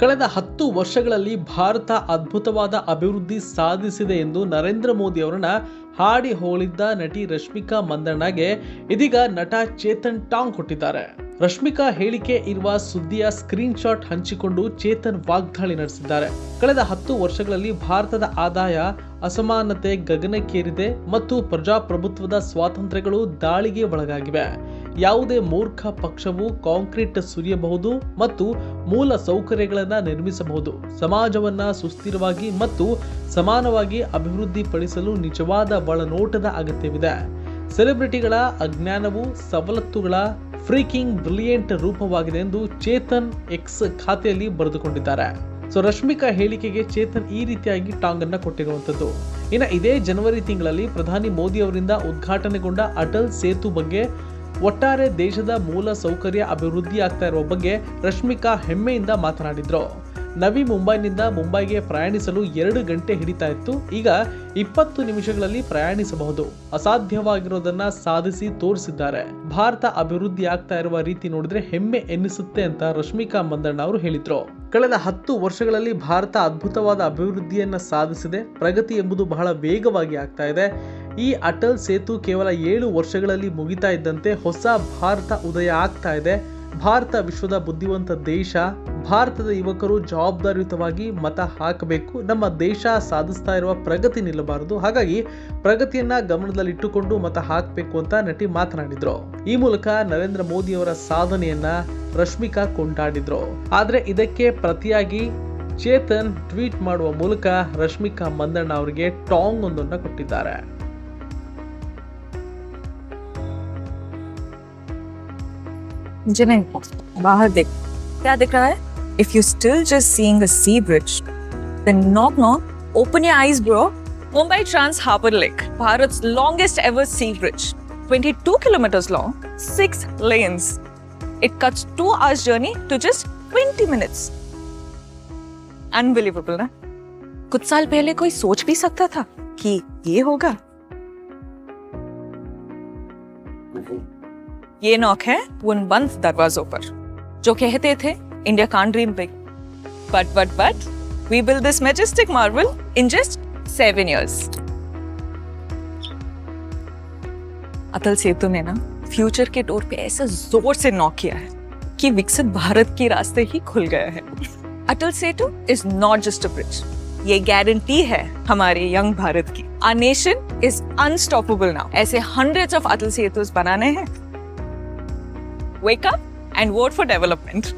ಕಳೆದ ಹತ್ತು ವರ್ಷಗಳಲ್ಲಿ ಭಾರತ ಅದ್ಭುತವಾದ ಅಭಿವೃದ್ಧಿ ಸಾಧಿಸಿದೆ ಎಂದು ನರೇಂದ್ರ ಮೋದಿ ಅವರನ್ನ ಹಾಡಿ ಹೋಳಿದ್ದ ನಟಿ ರಶ್ಮಿಕಾ ಮಂದಣ್ಣಗೆ ಇದೀಗ ನಟ ಚೇತನ್ ಟಾಂಗ್ ಕೊಟ್ಟಿದ್ದಾರೆ. ರಶ್ಮಿಕಾ ಹೇಳಿಕೆ ಇರುವ ಸುದ್ದಿಯ ಸ್ಕ್ರೀನ್ ಶಾಟ್ ಹಂಚಿಕೊಂಡು ಚೇತನ್ ವಾಗ್ದಾಳಿ ನಡೆಸಿದ್ದಾರೆ. ಕಳೆದ ಹತ್ತು ವರ್ಷಗಳಲ್ಲಿ ಭಾರತದ ಆದಾಯ, ಅಸಮಾನತೆ ಗಗನಕ್ಕೇರಿದೆ ಮತ್ತು ಪ್ರಜಾಪ್ರಭುತ್ವದ ಸ್ವಾತಂತ್ರ್ಯಗಳು ದಾಳಿಗೆ ಒಳಗಾಗಿವೆ. ಯಾವುದೇ ಮೂರ್ಖ ಪಕ್ಷವು ಕಾಂಕ್ರೀಟ್ ಸುರಿಯಬಹುದು ಮತ್ತು ಮೂಲ ಸೌಕರ್ಯಗಳನ್ನು ನಿರ್ಮಿಸಬಹುದು. ಸಮಾಜವನ್ನ ಸುಸ್ಥಿರವಾಗಿ ಮತ್ತು ಸಮಾನವಾಗಿ ಅಭಿವೃದ್ಧಿಪಡಿಸಲು ನಿಜವಾದ ಒಳನೋಟದ ಅಗತ್ಯವಿದೆ. ಸೆಲೆಬ್ರಿಟಿಗಳ ಅಜ್ಞಾನವು ಸವಲತ್ತುಗಳ ಫ್ರೀಕಿಂಗ್ ಬ್ರಿಲಿಯಂಟ್ ರೂಪವಾಗಿದೆ ಎಂದು ಚೇತನ್ ಎಕ್ಸ್ ಖಾತೆಯಲ್ಲಿ ಬರೆದುಕೊಂಡಿದ್ದಾರೆ. ಸೊ, ರಶ್ಮಿಕಾ ಹೇಳಿಕೆಗೆ ಚೇತನ್ ಈ ರೀತಿಯಾಗಿ ಟಾಂಗ್ ಅನ್ನ ಕೊಟ್ಟಿರುವಂತದ್ದು ಇನ್ನು ಇದೇ ಜನವರಿ ತಿಂಗಳಲ್ಲಿ ಪ್ರಧಾನಿ ಮೋದಿ ಅವರಿಂದ ಉದ್ಘಾಟನೆಗೊಂಡ ಅಟಲ್ ಸೇತು ಬಗ್ಗೆ ಒಟ್ಟಾರೆ ದೇಶದ ಮೂಲ ಸೌಕರ್ಯ ಅಭಿವೃದ್ಧಿ ಆಗ್ತಾ ಇರುವ ಬಗ್ಗೆ ರಶ್ಮಿಕಾ ಹೆಮ್ಮೆಯಿಂದ ಮಾತನಾಡಿದ್ರು. ನವಿ ಮುಂಬೈನಿಂದ ಮುಂಬೈಗೆ ಪ್ರಯಾಣಿಸಲು ಎರಡು ಗಂಟೆ ಹಿಡಿತಾ ಇತ್ತು. ಈಗ ಇಪ್ಪತ್ತು ನಿಮಿಷಗಳಲ್ಲಿ ಪ್ರಯಾಣಿಸಬಹುದು. ಅಸಾಧ್ಯವಾಗಿರೋದನ್ನ ಸಾಧಿಸಿ ತೋರಿಸಿದ್ದಾರೆ. ಭಾರತ ಅಭಿವೃದ್ಧಿ ಆಗ್ತಾ ಇರುವ ರೀತಿ ನೋಡಿದ್ರೆ ಹೆಮ್ಮೆ ಎನ್ನಿಸುತ್ತೆ ಅಂತ ರಶ್ಮಿಕಾ ಮಂದಣ್ಣ ಅವರು ಹೇಳಿದ್ರು. ಕಳೆದ ಹತ್ತು ವರ್ಷಗಳಲ್ಲಿ ಭಾರತ ಅದ್ಭುತವಾದ ಅಭಿವೃದ್ಧಿಯನ್ನ ಸಾಧಿಸಿದೆ. ಪ್ರಗತಿ ಎಂಬುದು ಬಹಳ ವೇಗವಾಗಿ ಆಗ್ತಾ ಇದೆ. ಈ ಅಟಲ್ ಸೇತು ಕೇವಲ ಏಳು ವರ್ಷಗಳಲ್ಲಿ ಮುಗಿತಾ ಇದ್ದಂತೆ ಹೊಸ ಭಾರತ ಉದಯ ಆಗ್ತಾ ಇದೆ. ಭಾರತ ವಿಶ್ವದ ಬುದ್ಧಿವಂತ ದೇಶ. ಭಾರತದ ಯುವಕರು ಜವಾಬ್ದಾರಿಯುತವಾಗಿ ಮತ ಹಾಕಬೇಕು. ನಮ್ಮ ದೇಶ ಸಾಧಿಸ್ತಾ ಇರುವ ಪ್ರಗತಿ ನಿಲ್ಲಬಾರದು. ಹಾಗಾಗಿ ಪ್ರಗತಿಯನ್ನ ಗಮನದಲ್ಲಿಟ್ಟುಕೊಂಡು ಮತ ಹಾಕಬೇಕು ಅಂತ ನಟಿ ಮಾತನಾಡಿದ್ರು. ಈ ಮೂಲಕ ನರೇಂದ್ರ ಮೋದಿ ಅವರ ಸಾಧನೆಯನ್ನ ರಶ್ಮಿಕಾ ಕೊಂಡಾಡಿದ್ರು. ಆದರೆ ಇದಕ್ಕೆ ಪ್ರತಿಯಾಗಿ ಚೇತನ್ ಟ್ವೀಟ್ ಮಾಡುವ ಮೂಲಕ ರಶ್ಮಿಕಾ ಮಂದಣ್ಣ ಅವರಿಗೆ ಟಾಂಗ್ ಒಂದನ್ನು ಕೊಟ್ಟಿದ್ದಾರೆ. मुझे नहीं बाहर देख। क्या दिख रहा है? If you still just seeing a sea bridge then knock knock open your eyes bro Mumbai trans harbour link Bharat longest ever sea bridge 22 kilometres long six lanes it cuts two hours journey to just 20 minutes unbelievable ना कुछ साल पहले कोई सोच भी सकता था कि ये होगा. ये नॉक है उन बंद दरवाजों पर, जो कहते थे, India can't dream big but but but we build this majestic marvel in just seven years Atal Setu ने ना फ्यूचर के डोर पे ऐसा ज़ोर से नॉक किया है कि विकसित भारत के रास्ते ही खुल गया है। Atal Setu is not just a bridge ये गारंटी है हमारे यंग भारत की। Our nation is unstoppable now ऐसे हंड्रेड्स ऑफ़ अटल सेतु बनाने हैं। Wake up and vote for development.